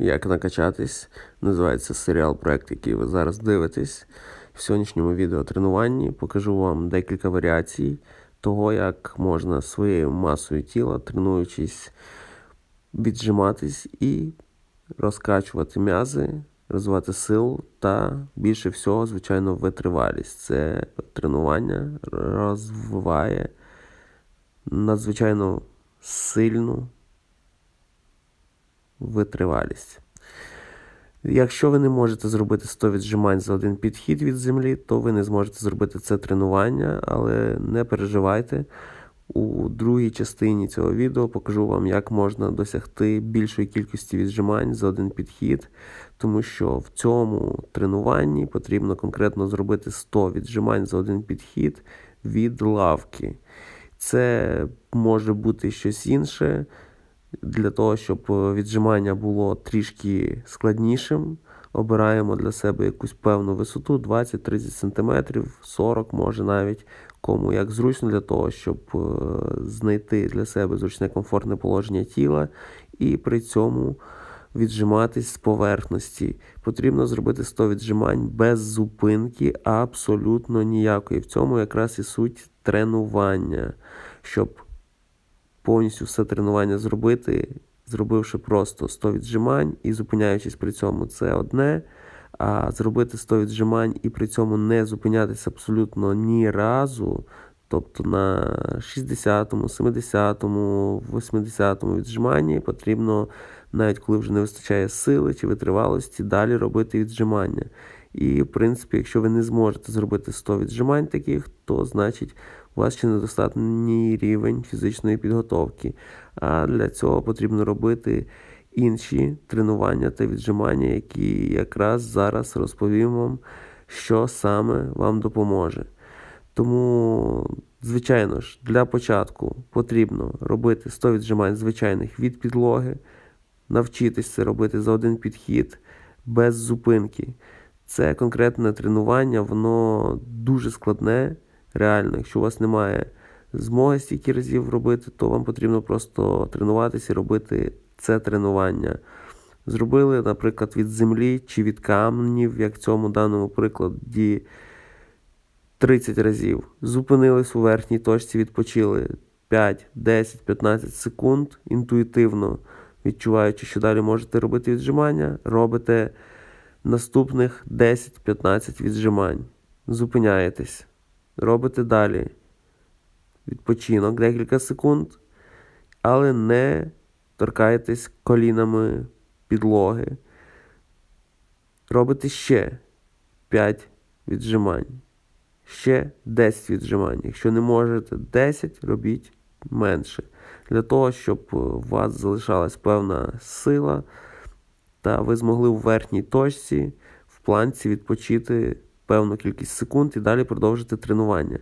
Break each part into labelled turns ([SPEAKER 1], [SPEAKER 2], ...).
[SPEAKER 1] Як накачатись. Називається серіал проект, який ви зараз дивитесь. В сьогоднішньому відео тренуванні покажу вам декілька варіацій того, як можна своєю масою тіла, тренуючись, віджиматись і розкачувати м'язи, розвивати сил та більше всього, звичайно, витривалість. Це тренування розвиває надзвичайно сильну витривалість. Якщо ви не можете зробити 100 віджимань за один підхід від землі, то ви не зможете зробити це тренування, але не переживайте. У другій частині цього відео покажу вам, як можна досягти більшої кількості віджимань за один підхід, тому що в цьому тренуванні потрібно конкретно зробити 100 віджимань за один підхід від лавки. Це може бути щось інше для того, щоб віджимання було трішки складнішим. Обираємо для себе якусь певну висоту 20-30 см, 40 може навіть кому як зручно для того, щоб знайти для себе зручне комфортне положення тіла і при цьому віджиматись з поверхності. Потрібно зробити 100 віджимань без зупинки, абсолютно ніякої. В цьому якраз і суть тренування, щоб повністю все тренування зробити, зробивши просто 100 віджимань і зупиняючись при цьому, це одне. А зробити 100 віджимань і при цьому не зупинятися абсолютно ні разу. Тобто на 60-му, 70-му, 80-му віджиманні потрібно, навіть коли вже не вистачає сили чи витривалості, далі робити віджимання. І, в принципі, якщо ви не зможете зробити 100 віджимань таких, то значить у вас ще недостатній рівень фізичної підготовки. А для цього потрібно робити інші тренування та віджимання, які якраз зараз розповім вам, що саме вам допоможе. Тому, звичайно ж, для початку потрібно робити 100 віджимань звичайних від підлоги, навчитися це робити за один підхід без зупинки. Це конкретне тренування, воно дуже складне. Реально, якщо у вас немає змоги стільки разів робити, то вам потрібно просто тренуватися і робити це тренування. Зробили, наприклад, від землі чи від камнів, як в цьому даному прикладі, 30 разів. Зупинились у верхній точці, відпочили 5, 10, 15 секунд, інтуїтивно відчуваючи, що далі можете робити віджимання, робите наступних 10-15 віджимань. Зупиняєтесь. Робите далі. Відпочинок декілька секунд, але не торкаєтесь колінами підлоги. Робите ще 5 віджимань. Ще 10 віджимань. Якщо не можете 10, робіть менше. Для того, щоб у вас залишалась певна сила, та ви змогли у верхній точці в планці відпочити певну кількість секунд і далі продовжити тренування.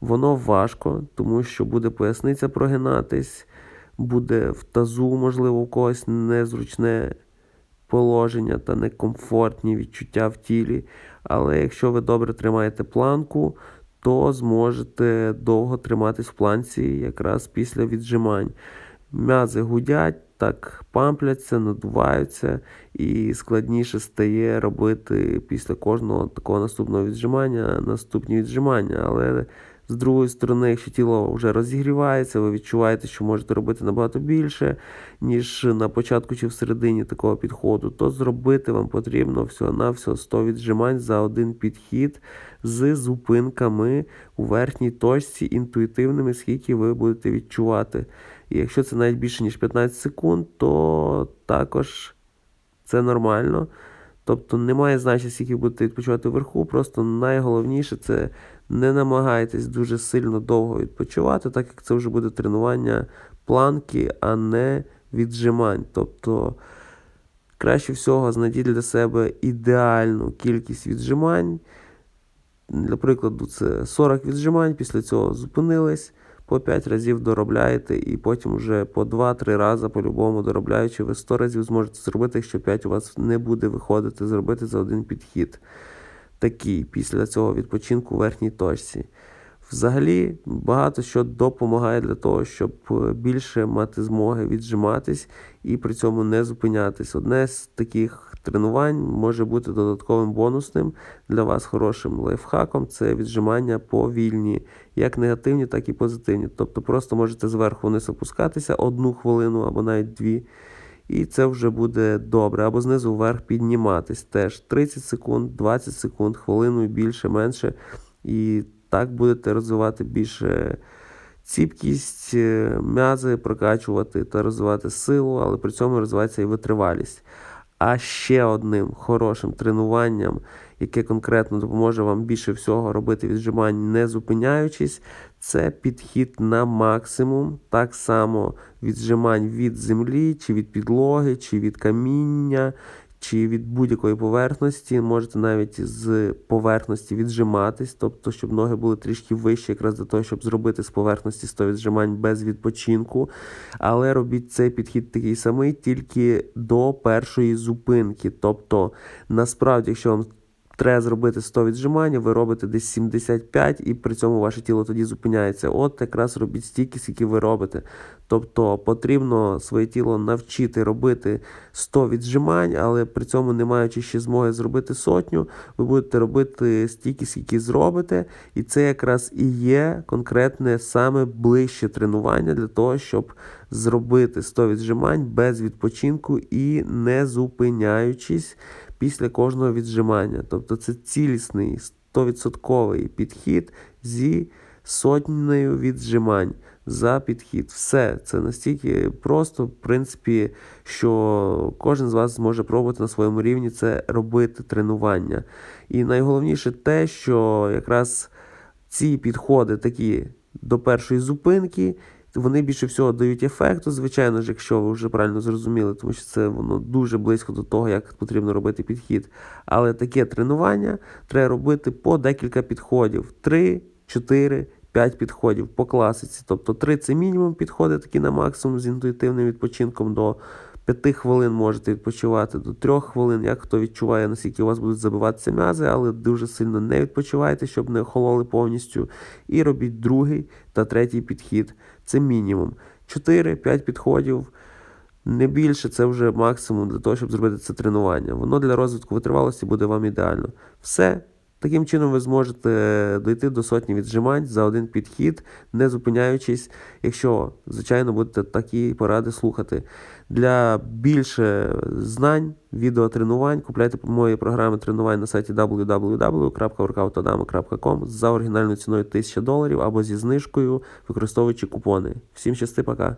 [SPEAKER 1] Воно важко, тому що буде поясниця прогинатись, буде в тазу, можливо, у когось незручне положення та некомфортні відчуття в тілі. Але якщо ви добре тримаєте планку, то зможете довго триматись в планці якраз після віджимань. М'язи гудять так пампляться, надуваються, і складніше стає робити після кожного такого наступного віджимання наступні віджимання. Але з другої сторони, якщо тіло вже розігрівається, ви відчуваєте, що можете робити набагато більше, ніж на початку чи в середині такого підходу, то зробити вам потрібно всього-навсього 100 віджимань за один підхід з зупинками у верхній точці інтуїтивними, скільки ви будете відчувати. І якщо це навіть більше, ніж 15 секунд, то також це нормально. Тобто немає значення, скільки будете відпочивати вверху. Просто найголовніше це не намагайтесь дуже сильно довго відпочивати, так як це вже буде тренування планки, а не віджимань. Тобто краще всього знайдіть для себе ідеальну кількість віджимань. Для прикладу, це 40 віджимань, після цього зупинились по 5 разів доробляєте, і потім вже по 2-3 рази по-любому доробляючи, ви 100 разів зможете зробити, якщо 5 у вас не буде виходити, зробити за один підхід. Такий після цього відпочинку в верхній точці. Взагалі, багато що допомагає для того, щоб е, більше мати змоги віджиматись і при цьому не зупинятись. Одне з таких тренувань може бути додатковим бонусним для вас хорошим лайфхаком це віджимання повільні, як негативні, так і позитивні. Тобто просто можете зверху вниз опускатися одну хвилину або навіть дві. І це вже буде добре. Або знизу вверх підніматись теж 30 секунд, 20 секунд, хвилину більше, менше. І так будете розвивати більше ціпкість, е, м'язи, прокачувати та розвивати силу, але при цьому розвивається і витривалість. А ще одним хорошим тренуванням, яке конкретно допоможе вам більше всього робити віджимань, не зупиняючись, це підхід на максимум. Так само віджимань від землі, чи від підлоги, чи від каміння, чи від будь-якої поверхності. Можете навіть з поверхності віджиматись, тобто, щоб ноги були трішки вищі, якраз для того, щоб зробити з поверхності 100 віджимань без відпочинку. Але робіть цей підхід такий самий, тільки до першої зупинки. Тобто, насправді, якщо вам треба зробити 100 віджимань, ви робите десь 75, і при цьому ваше тіло тоді зупиняється. От якраз робіть стільки, скільки ви робите. Тобто потрібно своє тіло навчити робити 100 віджимань, але при цьому не маючи ще змоги зробити сотню, ви будете робити стільки, скільки зробите. І це якраз і є конкретне саме ближче тренування для того, щоб зробити 100 віджимань без відпочинку і не зупиняючись після кожного віджимання. Тобто це цілісний 100% підхід зі сотнею віджимань за підхід. Все це настільки просто, в принципі, що кожен з вас зможе пробувати на своєму рівні це робити тренування. І найголовніше те, що якраз ці підходи такі до першої зупинки. Вони більше всього дають ефекту, звичайно ж, якщо ви вже правильно зрозуміли, тому що це воно дуже близько до того, як потрібно робити підхід. Але таке тренування треба робити по декілька підходів: 3, 4, 5 підходів по класиці. Тобто 3 це мінімум підходи, такі на максимум з інтуїтивним відпочинком до 5 хвилин можете відпочивати до 3 хвилин, як хто відчуває, наскільки у вас будуть забиватися м'язи, але дуже сильно не відпочивайте, щоб не охололи повністю. І робіть другий та третій підхід. Це мінімум. 4-5 підходів. Не більше це вже максимум для того, щоб зробити це тренування. Воно для розвитку витривалості буде вам ідеально. Все. Таким чином ви зможете дойти до сотні віджимань за один підхід, не зупиняючись, якщо, звичайно, будете такі поради слухати. Для більше знань, відеотренувань, купляйте мої програми тренувань на сайті www.workoutadama.com за оригінальною ціною 1000 доларів або зі знижкою, використовуючи купони. Всім щасти, пока!